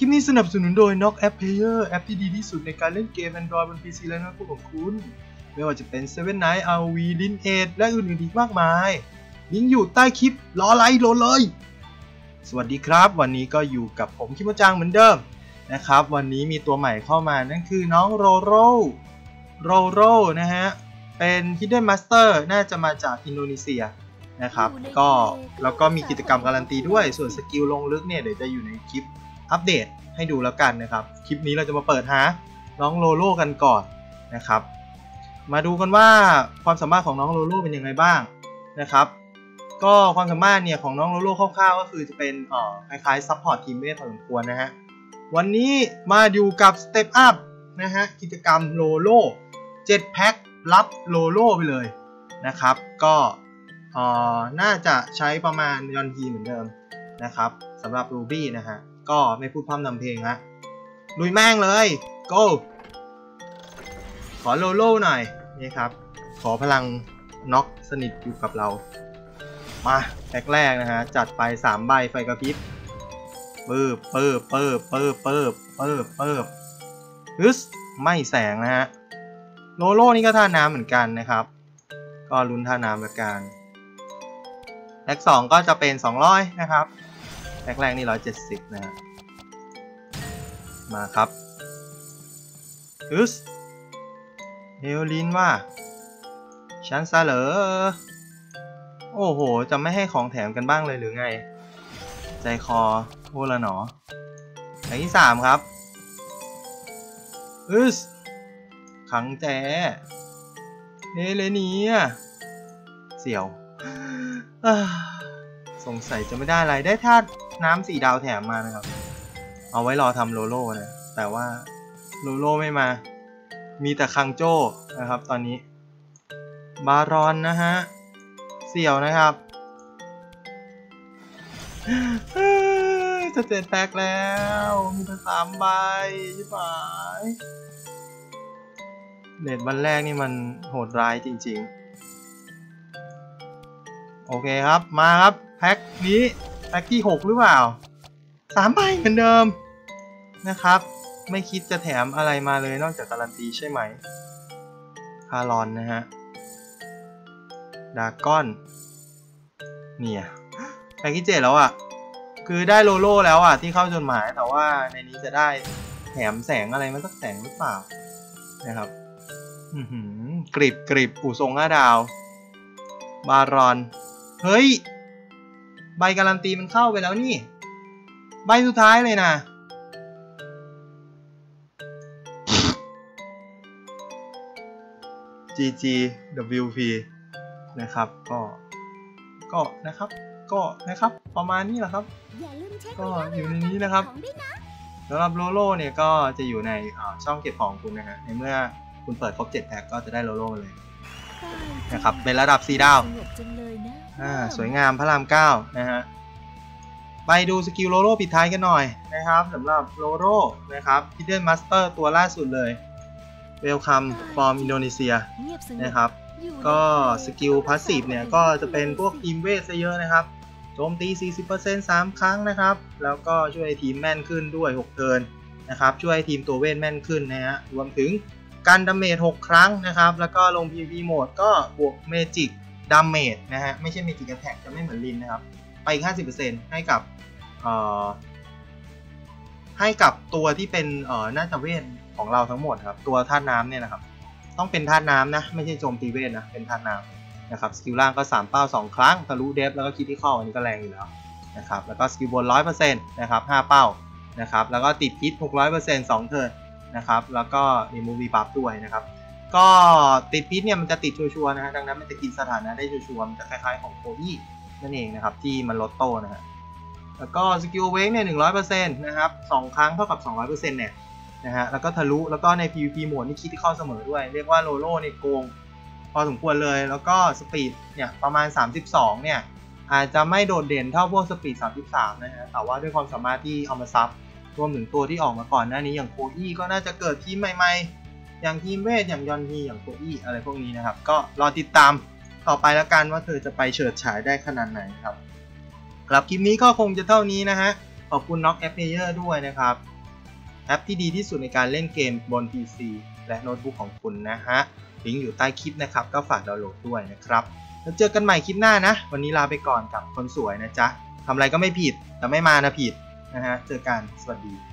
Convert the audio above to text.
ลิปนี้สนับสนุนโดย Knock App Player แอปที่ดีที่สุดในการเล่นเกม Android บน PC และโน้ตบุ๊กของคุณ ไม่ว่าจะเป็น Seven Night RV l i n a และอื่นๆอีกมากมาย ลิงก์อยู่ใต้คลิป รอไลค์โหลดเลย สวัสดีครับ วันนี้ก็อยู่กับผมคิมจังเหมือนเดิมนะครับ วันนี้มีตัวใหม่เข้ามานั่นคือน้องโรโรโรโรนะฮะ เป็น Hidden Master น่าจะมาจากอินโดนีเซียนะครับ ก็แล้วก็มีกิจกรรมการันตีด้วย ส่วนสกิลลงลึกเนี่ยเดี๋ยวจะอยู่ในคลิป อัปเดตให้ดูแล้วกันนะครับ คลิปนี้เราจะมาเปิดหาน้องโลโลกันก่อนนะครับ มาดูกันว่าความสามารถของน้องโลโลเป็นยังไงบ้างนะครับ ก็ความสามารถเนี่ยของน้องโลโลคร่าวๆก็คือจะเป็นอ่อคล้ายๆซัพพอร์ตทีมเวทพอสมควรนะฮะ วันนี้มาอยู่กับ Step Up นะฮะกิจกรรมโลโล7แพ็ครับโลโลไปเลยนะครับ ก็อ่อน่าจะใช้ประมาณยอนทีเหมือนเดิมนะครับสำหรับ Ruby นะฮะ ก็ไม่พูดพร่ำนำเพลงฮะลุยแม่งเลย go ขอโลโลหน่อยนี่ครับ ขอพลังน็อกสนิทอยู่กับเรา มาแรกแรกนะฮะ จัดไป3ใบไฟกระพริบปืบปืบปืบปืบปืบปืบปืบฮึสไม่แสงนะฮะ โลโลนี่ก็ท่าน้ำเหมือนกันนะครับ ก็ลุ้นท่าน้ำละกันแรกสองก็จะเป็น 200 นะครับ แรกแรกนี่170นะฮะมาครับฮึสเฮลลินว่า ฉันซะเหรอ โอ้โห จะไม่ให้ของแถมกันบ้างเลยหรือไง ใจคอโอ้ละหนออย่างที่สามครับอึสขังแจเฮเลเนียเสี่ยวอ่า สงสัยจะไม่ได้อะไรได้ธาตุน้ำสีดาวแถมมานะครับ เอาไว้รอทำโลโล่นะ แต่ว่าโลโล่ไม่มา มีแต่คังโจ้นะครับตอนนี้ บารอนนะฮะ เสี่ยวนะครับ จะเจ็ดแพ็กแล้ว มีแต่สามใบยี่ปายเน็ตวันแรกนี่มันโหดร้ายจริงๆ โอเคครับ มาครับ แพ็กนี้แพ็กที่6 หรือเปล่าสามใบเหมือนเดิมนะครับ ไม่คิดจะแถมอะไรมาเลยนอกจากการันตีใช่ไหมคารอนนะฮะดาก้อน เนี่ยแพ็กที่เจ็ดแล้วอะ่ะ คือได้โลโล่แล้วอะ่ะ ที่เข้าจดหมายแต่ว่าในนี้จะได้แถมแสงอะไรมาสักแสงหรือเปล่านะครับกริบกริบอู่ทรงห้าดาว บารอน เฮ้ย ใบการันตีมันเข้าไปแล้วนี่ ใบสุดท้ายเลยนะ GG WP นะครับ ก็ ก็นะครับ ก็นะครับ ประมาณนี้แหละครับ ก็อยู่ในนี้นะครับสำหรับโลโล่เนี่ยก็จะอยู่ในช่องเก็บของคุณนะฮะในเมื่อคุณเปิดครบ7แพ็กก็จะได้โลโล่เลย นะครับเป็นระดับ 4 ดาวอ่าสวยงามพระราม9นะฮะไปดูสกิลโลโล่ปิดท้ายกันหน่อยนะครับสำหรับโลโล่นะครับ Hidden Master ตัวล่าสุดเลย Welcome from Indonesia นะครับก็สกิลพาสซีฟเนี่ยก็จะเป็นพวกทีมเวทซะเยอะนะครับโจมตี 40% 3 ครั้งนะครับ แล้วก็ช่วยทีมแม่นขึ้นด้วย 6 เทิร์นนะครับ ช่วยทีมตัวเวทแม่นขึ้นนะฮะรวมถึง การดาเมจ6ครั้งนะครับ แล้วก็ลง PVP โหมดก็บวกเมจิกดาเมจนะฮะ ไม่ใช่เมจิกแท็กจะไม่เหมือนลินนะครับ ไปอีก 50%ให้กับเอ่อให้กับตัวที่เป็นเอ่อน่าจะเวทของเราทั้งหมดครับ ตัวธาตุน้ำเนี่ยนะครับ ต้องเป็นธาตุน้ำนะ ไม่ใช่โจมตีเวทนะ เป็นธาตุน้ำนะครับ สกิลล่างก็ 3 เป้า 2 ครั้ง ทะลุเดฟแล้วก็คิดที่เข้าอันนี้ก็แรงอยู่แล้วนะครับ แล้วก็สกิลบน 100%นะครับ 5 เป้านะครับ แล้วก็ติดพิษ600% 2 เทิร์น นะครับ แล้วก็มีมูวีบัฟด้วยนะครับ ก็ติดพิษเนี่ยมันจะติดชัวร์นะฮะดังนั้นมันจะกินสถานะได้ชัวร์มันจะคล้ายๆของโคอี้นั่นเองนะครับ ที่มันลดโต้นะฮะแล้วก็สกิลเวกเนี่ยหนึ่งร้อยเปอร์เซ็นต์นะครับสองครั้งเท่ากับสองร้อยเปอร์เซ็นต์เนี่ยนะฮะแล้วก็ทะลุแล้วก็ใน PVP โหมดนี่คิดที่เข้าเสมอด้วย เรียกว่าโลโล่เนี่ยโกงพอสมควรเลยแล้วก็สปีดเนี่ยประมาณ 32 เนี่ยอาจจะไม่โดดเด่นเท่าพวกสปีด 33 นะฮะแต่ว่าด้วยความสามารถที่เอามาซับ รวมถึงตัวที่ออกมาก่อนหน้านี้อย่างโคอี้ก็น่าจะเกิดทีมใหม่ๆ อย่างทีมเวทอย่างยอนฮีอย่างโคอี้อะไรพวกนี้นะครับ ก็รอติดตามต่อไปแล้วกันว่าเธอจะไปเฉิดฉายได้ขนาดไหนครับครับคลิปนี้ก็คงจะเท่านี้นะฮะ ขอบคุณ Knock App Player ด้วยนะครับ แอปที่ดีที่สุดในการเล่นเกมบน PC และโน้ตบุ๊กของคุณนะฮะ ลิงก์อยู่ใต้คลิปนะครับ ก็ฝากดาวน์โหลดด้วยนะครับ แล้วเจอกันใหม่คลิปหน้านะ วันนี้ลาไปก่อนกับคนสวยนะจ๊ะทำอะไรก็ไม่ผิด แต่ไม่มานะผิด นะฮะเจอกันสวัสดี